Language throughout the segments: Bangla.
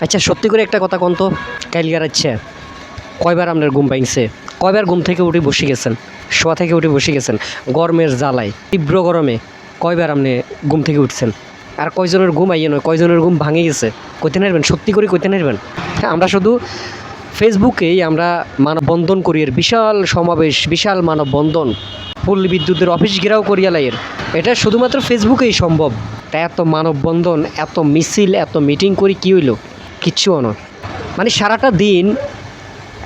আচ্ছা সত্যি করে একটা কথা কন তো? কাইলগার আচ্ছা কয়বার আপনার ঘুম পাইছে কয়বার ঘুম থেকে উঠে বসে গেছেন? শোয়া থেকে উঠে বসে গেছেন? গরমের জ্বালায়, তীব্র গরমে কয়বার আপনি ঘুম থেকে উঠছেন? আর কয়জনের ঘুম আইয়ে নয়, কয়জনের ঘুম ভাঙে গেছে? কইতে নারবেন? সত্যি করে কইতে নারবেন? হ্যাঁ আমরা শুধু ফেসবুকেই আমরা মানববন্ধন করি। এর বিশাল সমাবেশ, বিশাল মানববন্ধন। পল্লী বিদ্যুতের অফিস ঘেরাও করিয়া লাইয়ের। এটা শুধুমাত্র ফেসবুকেই সম্ভব। তা এত মানববন্ধন, এত মিছিল, এত মিটিং করি কী হইল? কিচ্ছু নয়। মানে সারাটা দিন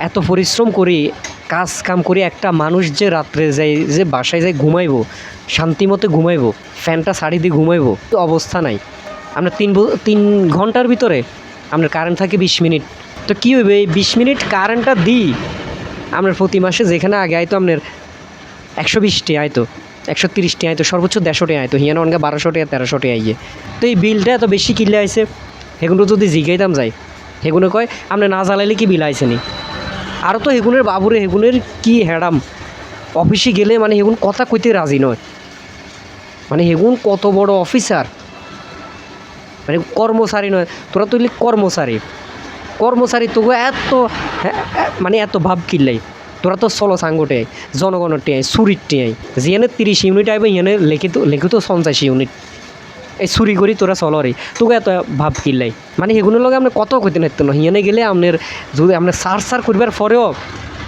এত পরিশ্রম করি, কাজ কাম করি একটা মানুষ যে রাত্রে যাই, যে বাসায় যাই ঘুমাইবো শান্তিমতো ঘুমাইবো, ফ্যানটা শাড়ি দিয়ে ঘুমাইবো অবস্থা নাই। আপনার তিন তিন ঘণ্টার ভিতরে আপনার কারেন্ট থাকে বিশ মিনিট। তো কী হইবে, এই বিশ মিনিট কারেন্টটা দিই আপনার প্রতি মাসে যেখানে আগে আইতো আপনার একশো বিশটি আইতো, একশো তিরিশটি আইতো, সর্বোচ্চ দেড়শোটি আইতো হিয়ানো অনগা বারোশোটি আর তেরোশোটি আইয়ে। তো এই বিলটা এত বেশি কিনলে আইছে সেগুলো যদি জিগাইতাম যাই সেগুলো কয় আপনি না জ্বালাইলে কি বিল আইছে নি আরও তো হেগুনের বাবুরে হেগুনের কি হ্যাডাম অফিসে গেলে মানে হেগুন কথা কইতে রাজি নয়। মানে হেগুন কত বড় অফিসার মানে কর্মচারী নয়, তোরা তো হইলি কর্মচারী কর্মচারী তবু এত মানে এত ভাব কিনলাই তোরা তো চলো সাঙ্গটে জনগণের টিয়াই চুরির টিয়াই যেখানে তিরিশ ইউনিট আইবে এখানে লিখিত লিখিত পঞ্চাশ ইউনিট। এই চুরি করি তোরা চলো রে তোকে এত ভাব কিনলাই মানে সেগুলোর লগে আপনি কত কইতে নাইতো না হিয়ানে গেলে আপনার যদি আপনার সার সার করবার পরেও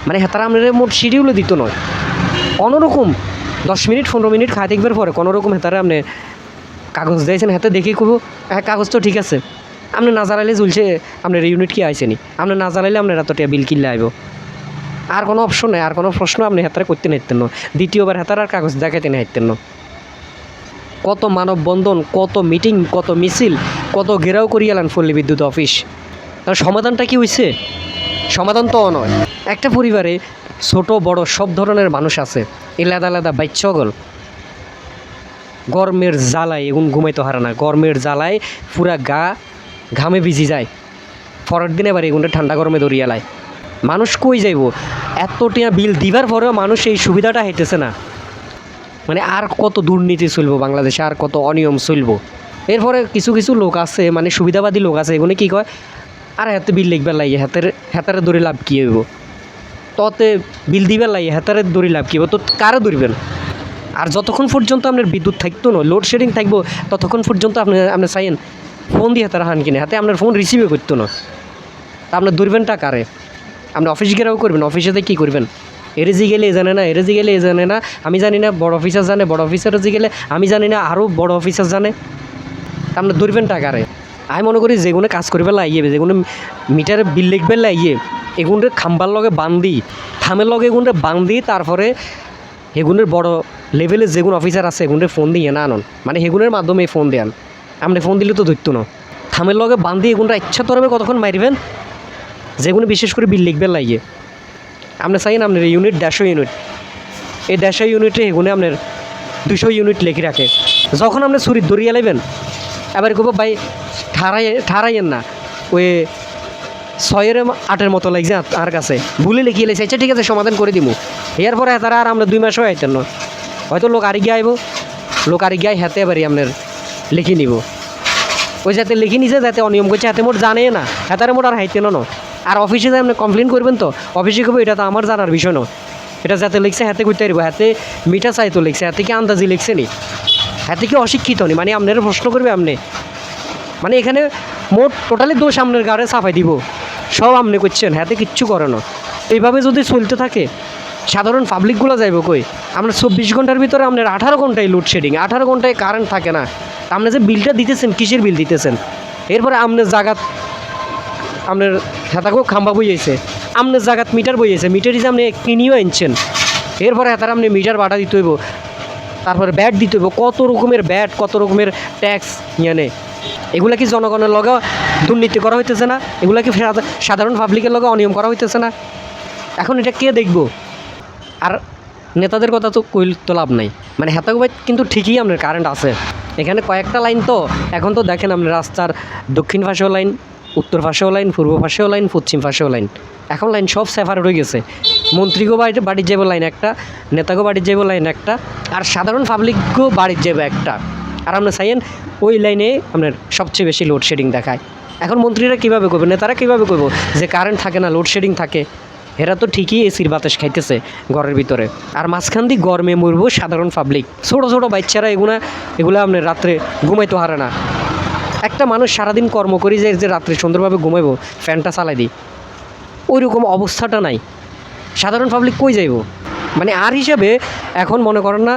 মানে হেতারা আপনার মোট শিডিউলও দিত নয় কোনোরকম দশ মিনিট পনেরো মিনিট খাই দেখবার পরে কোনোরকম হেতারা আপনি কাগজ দিয়েছেন হাতে দেখে কব হ্যাঁ কাগজ তো ঠিক আছে। আপনি না জ্বালাইলে ঝুলছে আপনার ইউনিট কি আইছে নি? আপনি না জ্বালাইলে আপনার এত টাকা বিল কিনলে আইব আর কোনো অপশন নাই আর কোনো প্রশ্ন আপনি হাতারে করতে নাইতেন না দ্বিতীয়বার হাতার আর কাগজ দেখাইতে নাইতেন না কত মানববন্ধন, কত মিটিং, কত মিছিল, কত ঘেরাও করিয়ালেন পল্লী বিদ্যুৎ অফিস। তার সমাধানটা কি হয়েছে সমাধান তো নয় একটা পরিবারে ছোট, বড় সব ধরনের মানুষ আছে। এলাদা আলাদা বাচ্চগল গরমের জ্বালায় এগুন ঘুমাইতে হারে না। গরমের জ্বালায় পুরা গা ঘামে ভিজি যায়। পরের দিন এবার এগুনটা ঠান্ডা গরমে দরিয়া লায় মানুষ কই যাইব? এত টিয়া বিল দিবার পরেও মানুষ এই সুবিধাটা হেঁটেছে না। মানে আর কত দুর্নীতি চলবো বাংলাদেশে, আর কত অনিয়ম চলবো। এরপরে কিছু কিছু লোক আছে মানে সুবিধাবাদী লোক আছে, এগুলো কী কয়? আর হাতে বিল লিখবার লাগে হাতের, হাতারে দড়ি লাভ কী হইব? ততে বিল দিবার লাগে হাতারে দড়ি লাভ কী হইব? তো কারে দৌড়বেন আর যতক্ষণ পর্যন্ত আপনার বিদ্যুৎ থাকতো না লোডশেডিং থাকব, ততক্ষণ পর্যন্ত আপনি আপনি চাইন ফোন দিয়ে হাতে হান কিনে, হাতে আপনার ফোন রিসিভও করতো না। তা আপনার দূরবেনটা কারে? আপনি অফিস গেলেও করবেন অফিসেতে কী করবেন? এরেজি গেলে জানে না এরেজি গেলে জানে না, আমি জানি না, বড় অফিসার জানে, বড় অফিসার জি গেলে, আমি জানি না আরও বড় অফিসার জানে। আপনার দূরবেন টাকারে আমি মনে করি যেগুলো কাজ করিবে লাগিয়ে যেগুলো মিটারে বিল লিখবে লাগিয়ে এগুলো খাম্বার লগে বান্ধি থামের লগে এগুলো বান্ধি তারপরে হেগুনের বড় লেভেলে যেগুলো অফিসার আছে এগুলো ফোন দিয়ে না আনন। মানে হেগুনের মাধ্যমে ফোন দেন। আপনি ফোন দিলে তো ধরতো না। থামের লগে বান্ধি এগুনটা ইচ্ছা তরবে কতক্ষণ মারিবেন যেগুলো বিশেষ করে বিল লিখবেন লাগিয়ে। আপনি চাইন আপনার ইউনিট দেড়শো ইউনিট এই দেড়শো ইউনিটে এগুলো আপনার দুশো ইউনিট লিখে রাখে। যখন আপনি ছুরির দরিয়া নেবেন এবার কব ভাই ঠারাই ঠারাইয়েন না। ওই ছয়ের আটের মতো লাগছে আর কাছে। ভুলে লিখিয়ে লেছে আচ্ছা ঠিক আছে, সমাধান করে দিব এরপরে তারা আর আমরা দুই মাসও আইতেন না। হয়তো লোক আরি গিয়ে আইব। লোক আরি গিয়ে হাতে এবারই আপনার লিখে নিব। ওই যাতে লিখে নিছে, যাতে অনিয়ম করছে, হাতে মোট জানে না। হাতারে মোট আর হাইতে না। আর অফিসে যে আপনি কমপ্লেন করবেন তো, অফিসে কবে এটা তো আমার জানার বিষয় নয়। এটা যাতে লিখছে, হাতে করতে পারব। হাতে মিঠা চাইতো লিখছে, হাতে কি আন্দাজি লিখছে নি? হাতে কি অশিক্ষিত নি? মানে আপনার প্রশ্ন করবে আপনি মানে এখানে মোট টোটালি দোষ আপনার গাড়ে সাফাই দিব। সব আপনি করছেন, হাতে কিচ্ছু করে না। এইভাবে যদি চলতে থাকে, সাধারণ পাবলিকগুলো যাইব কই? আপনার চব্বিশ ঘণ্টার ভিতরে আপনার আঠারো ঘন্টায় লোডশেডিং আঠারো ঘন্টায় কারেন্ট থাকে না। তা আপনি যে বিলটা দিতেছেন, কিসের বিল দিতেছেন? এরপরে আপনার জাগাত আপনার হেতাকেও খাম্বা বইয়েছে আপনার জায়গাত মিটার বইয়েছে মিটারই যে আপনি কিনিও আনছেন। এরপরে হেতার আপনি মিটার বাটা দিতে হইব। তারপরে ব্যাট দিতে হইব। কত রকমের ব্যাট, কত রকমের ট্যাক্স ইয়ানে। এগুলা কি জনগণের লগে দুর্নীতি করা হইতেছে না? এগুলা কি সাধা- সাধারণ পাবলিকের লগে অনিয়ম করা হইতেছে না? এখন এটা কে দেখব? আর নেতাদের কথা তো কইল তো লাভ নাই। মানে হেতাগুবাই কিন্তু ঠিকই আপনার কারেন্ট আছে। এখানে কয়েকটা লাইন তো এখন তো দেখেন আপনি রাস্তার দক্ষিণ পাশেও লাইন উত্তর পাশেও লাইন, পূর্ব পাশেও লাইন, পশ্চিম পাশেও লাইন। এখন লাইন সব সেফার হয়ে গেছে। মন্ত্রীগো বাড়ি বাড়ির যাব লাইন একটা, নেতাগো বাড়ির যাব লাইন একটা, আর সাধারণ পাবলিকগো বাড়ির যাবে একটা। আর আপনি চাইয়েন ওই লাইনে আপনার সবচেয়ে বেশি লোডশেডিং দেখায় এখন মন্ত্রীরা কীভাবে করবে, নেতারা কীভাবে করব? যে কারেন্ট থাকে না লোডশেডিং থাকে, এরা তো ঠিকই এসির বাতাস খাইতেছে ঘরের ভিতরে। আর মাঝখান দিয়ে গরমে মরবো সাধারণ পাবলিক ছোটো ছোটো বাচ্চারা এগুলা এগুলা আপনার রাত্রে ঘুমাইতে হারে না। একটা মানুষ সারাদিন কর্ম করি যে যে রাত্রে সুন্দরভাবে ঘুমাইবো, ফ্যানটা চালাই দিই। ওই রকম অবস্থাটা নাই। সাধারণ পাবলিক কই যাইব? মানে আর হিসাবে এখন মনে করেন না,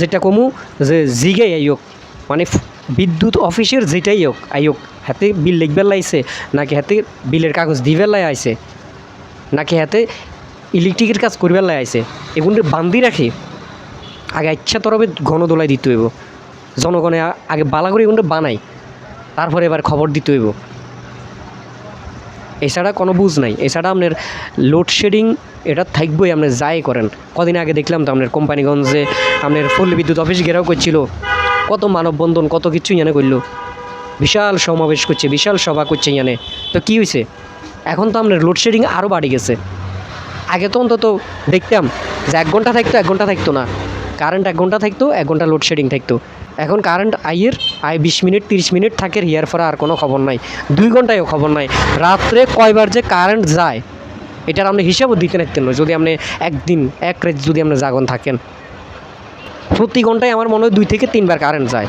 যেটা কমু, যে জিগে আইয়ক মানে বিদ্যুৎ অফিসের যেটাই হোক আইয়ক হাতে বিল লিখবার লাইছে, নাকি হাতে বিলের কাগজ দিবার লাই আইছে, নাকি হাতে ইলেকট্রিকের কাজ করবার লাই আইছে, এগুলো বান্ধি রাখি। আগে ইচ্ছা তরবে ঘন দোলাই দিতে হইব। জনগণে আগে বালা করে এগুলো বানাই তারপরে এবার খবর দিতে হইব। এছাড়া কোনো বুঝ নাই। এছাড়া আপনার লোডশেডিং এটা থাকবই, আপনি যাই করেন। কদিন আগে দেখলাম তো আপনার কোম্পানিগঞ্জে আপনার ফুল বিদ্যুৎ অফিস ঘেরাও করছিল। কত মানববন্ধন, কত কিছু ইয়ানে করল। বিশাল সমাবেশ করছে, বিশাল সভা করছে ইয়ানে তো কী হয়েছে এখন তো আপনার লোডশেডিং আরও বাড়ি গেছে। আগে তো অন্তত দেখতাম যে এক ঘণ্টা থাকতো, এক ঘণ্টা থাকতো না। কারেন্ট এক ঘণ্টা থাকতো, এক ঘণ্টা লোডশেডিং থাকতো। এখন কারেন্ট আইয়ের, আয় বিশ মিনিট, তিরিশ মিনিট থাকে হিয়ার ফরে আর কোনো খবর নাই। দুই ঘন্টায়ও খবর নাই। রাত্রে কয়বার যে কারেন্ট যায়, এটার আপনি হিসাবও দিতে নাকতেন না। যদি আপনি একদিন, এক রাত যদি আপনি জাগন থাকেন। প্রতি ঘন্টায় আমার মনে হয় দুই থেকে তিনবার কারেন্ট যায়।